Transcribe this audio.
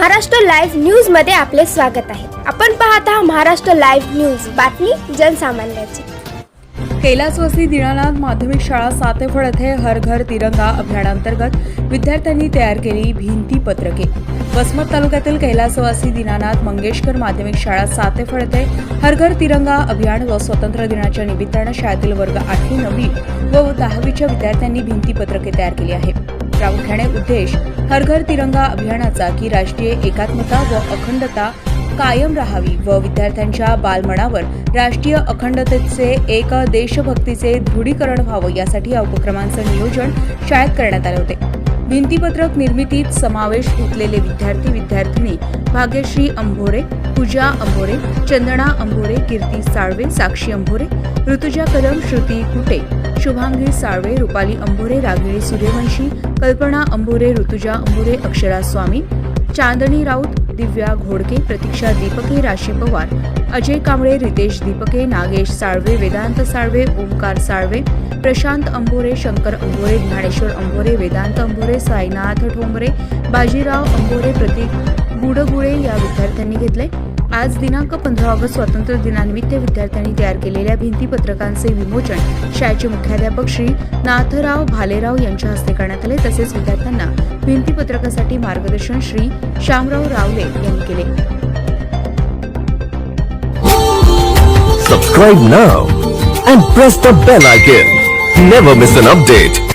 Maharashtra live न्यूजमध्ये आपले स्वागत आहे. आपण पाहत आहात महाराष्ट्र लाईव्ह न्यूज. बातमी जनसामान्याची. कैलासवासी दीनानाथ माध्यमिक शाळा सातेफळ येथे हर घर तिरंगा अभियानांतर्गत विद्यार्थ्यांनी तयार केली भिंती पत्रके. वसमत तालुक्यातील कैलासवासी दीनानाथ मंगेशकर माध्यमिक शाळा सातेफळ येथे हर घर तिरंगा अभियान व स्वातंत्र्य दिनाच्या निमित्तानं शाळेतील वर्ग आठवी नववी व दहावीच्या विद्यार्थ्यांनी भिंती पत्रके तयार केली आहे प्रामुख्याने उद्देश हर घर तिरंगा अभियानाचा की राष्ट्रीय एकात्मता व अखंडता कायम राहावी व विद्यार्थ्यांच्या बालमनावर राष्ट्रीय अखंडतेचे एक देशभक्तीचे दृढीकरण व्हावं यासाठी या उपक्रमांचं नियोजन शाळेत करण्यात आले होते. भिंतीपत्रक निर्मितीत समावेश घेतलेले विद्यार्थी विद्यार्थिनी भाग्यश्री अंभोरे पूजा अंभोरे चंदना अंभोरे कीर्ती साळवे साक्षी अंभोरे ऋतुजा कदम श्रुती कुटे शुभांगी साळवे रुपाली अंबोरे रागिणी सूर्यवंशी कल्पना अंबोरे ऋतुजा अंबोरे अक्षरा स्वामी चांदणी राऊत दिव्या घोडके प्रतीक्षा दीपके राशी पवार अजय कांबळे रितेश दीपके नागेश साळवे वेदांत साळवे ओमकार साळवे प्रशांत अंभोरे शंकर अंभोरे ज्ञानेश्वर अंभोरे वेदांत अंभोरे साईनाथ ठोंबरे बाजीराव अंभोरे प्रतीक गुडगुळे या विद्यार्थ्यांनी घेतले. आज दिनांक पंधरा ऑगस्ट स्वातंत्र्य दिनानिमित्त विद्यार्थ्यांनी तयार केलेल्या भिंतीपत्रकांचे विमोचन शाळेचे मुख्याध्यापक श्री नाथराव भालेराव यांच्या हस्ते करण्यात आले तसेच विद्यार्थ्यांना भिंतीपत्रकासाठी मार्गदर्शन श्री श्यामराव रावले यांनी केले Subscribe now and press the bell icon. Never miss an update.